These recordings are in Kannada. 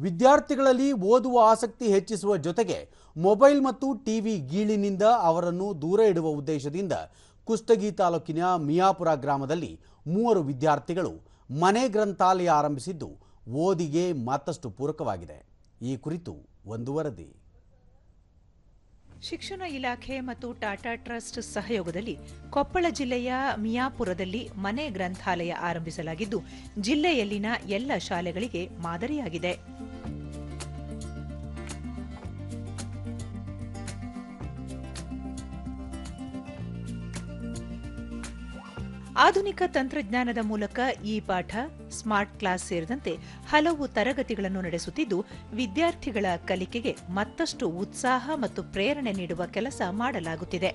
ವಿದ್ಯಾರ್ಥಿಗಳಲ್ಲಿ ಓದುವ ಆಸಕ್ತಿ ಹೆಚ್ಚಿಸುವ ಜೊತೆಗೆ ಮೊಬೈಲ್ ಮತ್ತು ಟಿವಿ ಗೀಳಿನಿಂದ ಅವರನ್ನು ದೂರ ಇಡುವ ಉದ್ದೇಶದಿಂದ ಕುಷ್ಟಗಿ ತಾಲೂಕಿನ ಮಿಯಾಪುರ ಗ್ರಾಮದಲ್ಲಿ ಮೂವರು ವಿದ್ಯಾರ್ಥಿಗಳು ಮನೆ ಗ್ರಂಥಾಲಯ ಆರಂಭಿಸಿದ್ದು ಓದಿಗೆ ಮತ್ತಷ್ಟು ಪೂರಕವಾಗಿದೆ. ಈ ಕುರಿತು ಒಂದು ವರದಿ. ಶಿಕ್ಷಣ ಇಲಾಖೆ ಮತ್ತು ಟಾಟಾ ಟ್ರಸ್ಟ್ ಸಹಯೋಗದಲ್ಲಿ ಕೊಪ್ಪಳ ಜಿಲ್ಲೆಯ ಮಿಯಾಪುರದಲ್ಲಿ ಮನೆ ಗ್ರಂಥಾಲಯ ಆರಂಭಿಸಲಾಗಿದ್ದು, ಜಿಲ್ಲೆಯಲ್ಲಿನ ಎಲ್ಲ ಶಾಲೆಗಳಿಗೆ ಮಾದರಿಯಾಗಿದೆ. ಆಧುನಿಕ ತಂತ್ರಜ್ಞಾನದ ಮೂಲಕ ಈ ಪಾಠ, ಸ್ಮಾರ್ಟ್ ಕ್ಲಾಸ್ ಸೇರಿದಂತೆ ಹಲವು ತರಗತಿಗಳನ್ನು ನಡೆಸುತ್ತಿದ್ದು, ವಿದ್ಯಾರ್ಥಿಗಳ ಕಲಿಕೆಗೆ ಮತ್ತಷ್ಟು ಉತ್ಸಾಹ ಮತ್ತು ಪ್ರೇರಣೆ ನೀಡುವ ಕೆಲಸ ಮಾಡಲಾಗುತ್ತಿದೆ.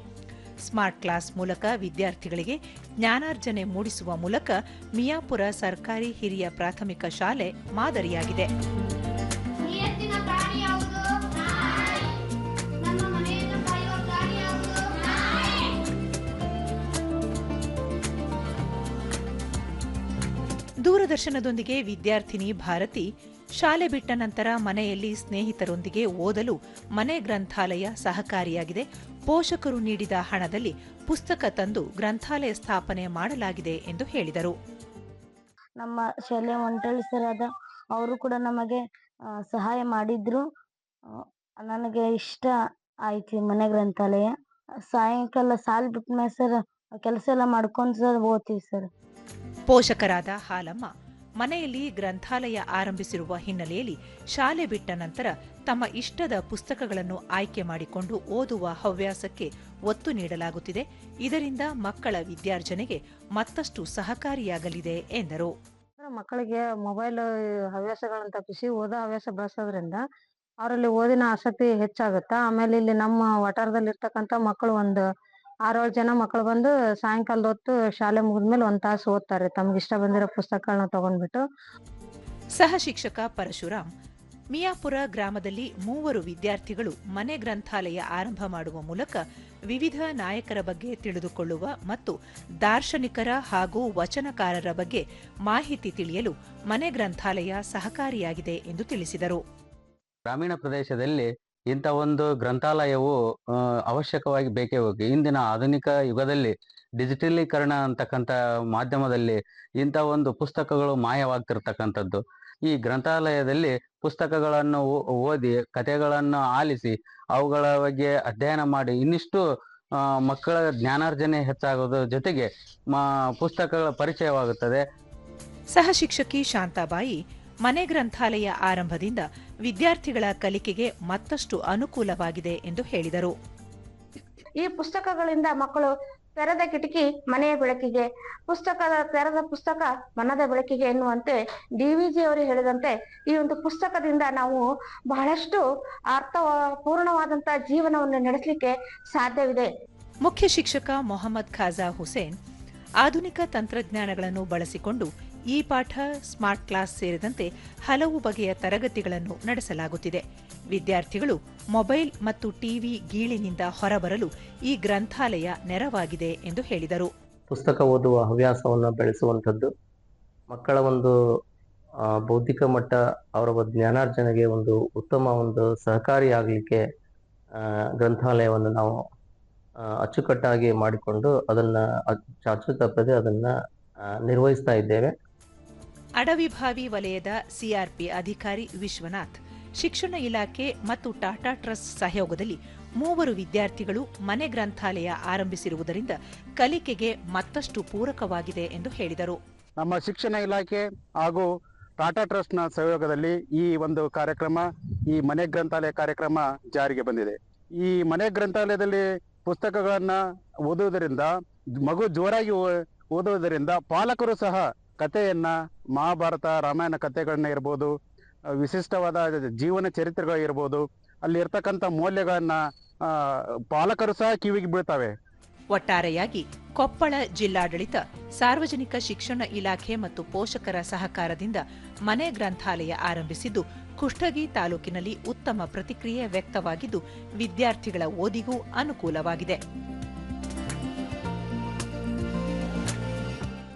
ಸ್ಮಾರ್ಟ್ ಕ್ಲಾಸ್ ಮೂಲಕ ವಿದ್ಯಾರ್ಥಿಗಳಿಗೆ ಜ್ಞಾನಾರ್ಜನೆ ಮೂಡಿಸುವ ಮೂಲಕ ಮಿಯಾಪುರ ಸರ್ಕಾರಿ ಹಿರಿಯ ಪ್ರಾಥಮಿಕ ಶಾಲೆ ಮಾದರಿಯಾಗಿದೆ. ದೂರದರ್ಶನದೊಂದಿಗೆ ವಿದ್ಯಾರ್ಥಿನಿ ಭಾರತಿ ಶಾಲೆ ಬಿಟ್ಟ ನಂತರ ಮನೆಯಲ್ಲಿ ಸ್ನೇಹಿತರೊಂದಿಗೆ ಓದಲು ಮನೆ ಗ್ರಂಥಾಲಯ ಸಹಕಾರಿಯಾಗಿದೆ. ಪೋಷಕರು ನೀಡಿದ ಹಣದಲ್ಲಿ ಪುಸ್ತಕ ತಂದು ಗ್ರಂಥಾಲಯ ಸ್ಥಾಪನೆ ಮಾಡಲಾಗಿದೆ ಎಂದು ಹೇಳಿದರು. ನಮ್ಮ ಶಾಲೆ ಮಂಟಳಿ ಸರ್ ಅದ ಅವರು ಕೂಡ ನಮಗೆ ಸಹಾಯ ಮಾಡಿದ್ರು. ನನಗೆ ಇಷ್ಟ ಆಯ್ತು ಮನೆ ಗ್ರಂಥಾಲಯ. ಸಾಯಂಕಾಲ ಸಾಲ್ ಬಿಟ್ಮೇಲೆ ಸರ್ ಕೆಲಸ ಎಲ್ಲ ಮಾಡ್ಕೊಂಡು ಸರ್ ಓದ್ತೀವಿ ಸರ್. ಪೋಷಕರಾದ ಹಾಲಮ್ಮ ಮನೆಯಲ್ಲಿ ಗ್ರಂಥಾಲಯ ಆರಂಭಿಸಿರುವ ಹಿನ್ನೆಲೆಯಲ್ಲಿ ಶಾಲೆ ಬಿಟ್ಟ ನಂತರ ತಮ್ಮ ಇಷ್ಟದ ಪುಸ್ತಕಗಳನ್ನು ಆಯ್ಕೆ ಮಾಡಿಕೊಂಡು ಓದುವ ಹವ್ಯಾಸಕ್ಕೆ ಒತ್ತು ನೀಡಲಾಗುತ್ತಿದೆ. ಇದರಿಂದ ಮಕ್ಕಳ ವಿದ್ಯಾರ್ಜನೆಗೆ ಮತ್ತಷ್ಟು ಸಹಕಾರಿಯಾಗಲಿದೆ ಎಂದರು. ಮಕ್ಕಳಿಗೆ ಮೊಬೈಲ್ ಹವ್ಯಾಸಗಳನ್ನು ತಪ್ಪಿಸಿ ಓದೋ ಹವ್ಯಾಸ ಬೆಳೆಸೋದ್ರಿಂದ ಅವರಲ್ಲಿ ಓದಿನ ಆಸಕ್ತಿ ಹೆಚ್ಚಾಗುತ್ತಾ, ಆಮೇಲೆ ಇಲ್ಲಿ ನಮ್ಮ ವಠಾರದಲ್ಲಿ ಇರ್ತಕ್ಕಂಥ ಮಕ್ಕಳು ಒಂದು ಆರೇಳು ಜನ ಮಕ್ಕಳು ಬಂದು ಸಾಯಂಕಾಲದ ಹೊತ್ತು ಶಾಲೆ ಮುಗಿದ್ಮೇಲೆ ಒಂದ್ ತಾಸು ಓದ್ತಾರೆ. ತಮ್ಗೆ ಇಷ್ಟ ಬಂದಿರೋ ಪುಸ್ತಕಗಳನ್ನ ತಗೊಂಡ್ಬಿಟ್ಟು. ಸಹ ಶಿಕ್ಷಕ ಪರಶುರಾಮ್ ಮಿಯಾಪುರ ಗ್ರಾಮದಲ್ಲಿ ಮೂವರು ವಿದ್ಯಾರ್ಥಿಗಳು ಮನೆ ಗ್ರಂಥಾಲಯ ಆರಂಭ ಮಾಡುವ ಮೂಲಕ ವಿವಿಧ ನಾಯಕರ ಬಗ್ಗೆ ತಿಳಿದುಕೊಳ್ಳುವ ಮತ್ತು ದಾರ್ಶನಿಕರ ಹಾಗೂ ವಚನಕಾರರ ಬಗ್ಗೆ ಮಾಹಿತಿ ತಿಳಿಯಲು ಮನೆ ಗ್ರಂಥಾಲಯ ಸಹಕಾರಿಯಾಗಿದೆ ಎಂದು ತಿಳಿಸಿದರು. ಗ್ರಾಮೀಣ ಪ್ರದೇಶದಲ್ಲಿ ಇಂಥ ಒಂದು ಗ್ರಂಥಾಲಯವು ಅವಶ್ಯಕವಾಗಿ ಬೇಕೇ ಬೇಕು. ಇಂದಿನ ಆಧುನಿಕ ಯುಗದಲ್ಲಿ ಡಿಜಿಟಲೀಕರಣ ಅಂತಕ್ಕಂಥ ಮಾಧ್ಯಮದಲ್ಲಿ ಇಂಥ ಒಂದು ಪುಸ್ತಕಗಳು ಮಾಯವಾಗ್ತಿರ್ತಕ್ಕಂಥದ್ದು. ಈ ಗ್ರಂಥಾಲಯದಲ್ಲಿ ಪುಸ್ತಕಗಳನ್ನು ಓದಿ, ಕಥೆಗಳನ್ನು ಆಲಿಸಿ, ಅವುಗಳ ಬಗ್ಗೆ ಅಧ್ಯಯನ ಮಾಡಿ, ಇನ್ನಿಷ್ಟು ಮಕ್ಕಳ ಜ್ಞಾನಾರ್ಜನೆ ಹೆಚ್ಚಾಗೋದ್ರ ಜೊತೆಗೆ ಪುಸ್ತಕಗಳ ಪರಿಚಯವಾಗುತ್ತದೆ. ಸಹ ಶಿಕ್ಷಕಿ ಶಾಂತಾಬಾಯಿ ಮನೆ ಗ್ರಂಥಾಲಯ ಆರಂಭದಿಂದ ವಿದ್ಯಾರ್ಥಿಗಳ ಕಲಿಕೆಗೆ ಮತ್ತಷ್ಟು ಅನುಕೂಲವಾಗಿದೆ ಎಂದು ಹೇಳಿದರು. ಈ ಪುಸ್ತಕಗಳಿಂದ ಮಕ್ಕಳು ತೆರೆದ ಕಿಟಕಿ ಮನೆಯ ಬೆಳಕಿಗೆ ಪುಸ್ತಕದ ತೆರೆದ ಪುಸ್ತಕ ಮನದ ಬೆಳಕಿಗೆ ಎನ್ನುವಂತೆ ಡಿ ವಿ ಜಿ ಅವರು ಹೇಳಿದಂತೆ ಈ ಒಂದು ಪುಸ್ತಕದಿಂದ ನಾವು ಬಹಳಷ್ಟು ಅರ್ಥ ಪೂರ್ಣವಾದಂತಹ ಜೀವನವನ್ನು ನಡೆಸಲಿಕ್ಕೆ ಸಾಧ್ಯವಿದೆ. ಮುಖ್ಯ ಶಿಕ್ಷಕ ಮೊಹಮ್ಮದ್ ಖಾಜಾ ಹುಸೇನ್ ಆಧುನಿಕ ತಂತ್ರಜ್ಞಾನಗಳನ್ನು ಬಳಸಿಕೊಂಡು ಈ ಪಾಠ ಸ್ಮಾರ್ಟ್ ಕ್ಲಾಸ್ ಸೇರಿದಂತೆ ಹಲವು ಬಗೆಯ ತರಗತಿಗಳನ್ನು ನಡೆಸಲಾಗುತ್ತಿದೆ. ವಿದ್ಯಾರ್ಥಿಗಳು ಮೊಬೈಲ್ ಮತ್ತು ಟಿವಿ ಗೀಳಿನಿಂದ ಹೊರಬರಲು ಈ ಗ್ರಂಥಾಲಯ ನೆರವಾಗಿದೆ ಎಂದು ಹೇಳಿದರು. ಪುಸ್ತಕ ಓದುವ ಹವ್ಯಾಸವನ್ನು ಬೆಳೆಸುವಂಥದ್ದು, ಮಕ್ಕಳ ಒಂದು ಬೌದ್ಧಿಕ ಮಟ್ಟ, ಅವರ ಜ್ಞಾನಾರ್ಜನೆಗೆ ಒಂದು ಉತ್ತಮ ಒಂದು ಸಹಕಾರಿಯಾಗಲಿಕ್ಕೆ ಗ್ರಂಥಾಲಯವನ್ನು ನಾವು ಅಚ್ಚುಕಟ್ಟಾಗಿ ಮಾಡಿಕೊಂಡು ಅದನ್ನ ಅಚ್ಚು ಚಾಚು ತಪ್ಪದೆ ಅದನ್ನ ನಿರ್ವಹಿಸ್ತಾ ಇದ್ದೇವೆ. ಅಡವಿಭಾವಿ ವಲಯದ ಸಿಆರ್ಪಿ ಅಧಿಕಾರಿ ವಿಶ್ವನಾಥ್, ಶಿಕ್ಷಣ ಇಲಾಖೆ ಮತ್ತು ಟಾಟಾ ಟ್ರಸ್ಟ್ ಸಹಯೋಗದಲ್ಲಿ ಮೂವರು ವಿದ್ಯಾರ್ಥಿಗಳು ಮನೆ ಗ್ರಂಥಾಲಯ ಆರಂಭಿಸಿರುವುದರಿಂದ ಕಲಿಕೆಗೆ ಮತ್ತಷ್ಟು ಪೂರಕವಾಗಿದೆ ಎಂದು ಹೇಳಿದರು. ನಮ್ಮ ಶಿಕ್ಷಣ ಇಲಾಖೆ ಹಾಗೂ ಟಾಟಾ ಟ್ರಸ್ಟ್ನ ಸಹಯೋಗದಲ್ಲಿ ಈ ಒಂದು ಕಾರ್ಯಕ್ರಮ, ಈ ಮನೆ ಗ್ರಂಥಾಲಯ ಕಾರ್ಯಕ್ರಮ ಜಾರಿಗೆ ಬಂದಿದೆ. ಈ ಮನೆ ಗ್ರಂಥಾಲಯದಲ್ಲಿ ಪುಸ್ತಕಗಳನ್ನ ಓದುವುದರಿಂದ, ಮಗು ಜೋರಾಗಿ ಓದುವುದರಿಂದ ಪಾಲಕರು ಸಹ ಕಥೆಯನ್ನ ಮಹಾಭಾರತ, ರಾಮಾಯಣ ಕಥೆಗಳನ್ನ ಇರ್ಬೋದು ವಿಶಿಷ್ಟವಾದ ಜೀವನ ಚರಿತ್ರೆಗಳಿರ್ಬೋದು ಅಲ್ಲಿ ಇರ್ತಕ್ಕಂಥ ಮೌಲ್ಯಗಳನ್ನ ಪಾಲಕರು ಸಹ ಕಿವಿಗೆ ಬೀಳ್ತವೆ. ಒಟ್ಟಾರೆಯಾಗಿ ಕೊಪ್ಪಳ ಜಿಲ್ಲಾಡಳಿತ ಸಾರ್ವಜನಿಕ ಶಿಕ್ಷಣ ಇಲಾಖೆ ಮತ್ತು ಪೋಷಕರ ಸಹಕಾರದಿಂದ ಮನೆ ಗ್ರಂಥಾಲಯ ಆರಂಭಿಸಿದ್ದು, ಕುಷ್ಟಗಿ ತಾಲೂಕಿನಲ್ಲಿ ಉತ್ತಮ ಪ್ರತಿಕ್ರಿಯೆ ವ್ಯಕ್ತವಾಗಿದ್ದು, ವಿದ್ಯಾರ್ಥಿಗಳ ಓದಿಗೂ ಅನುಕೂಲವಾಗಿದೆ.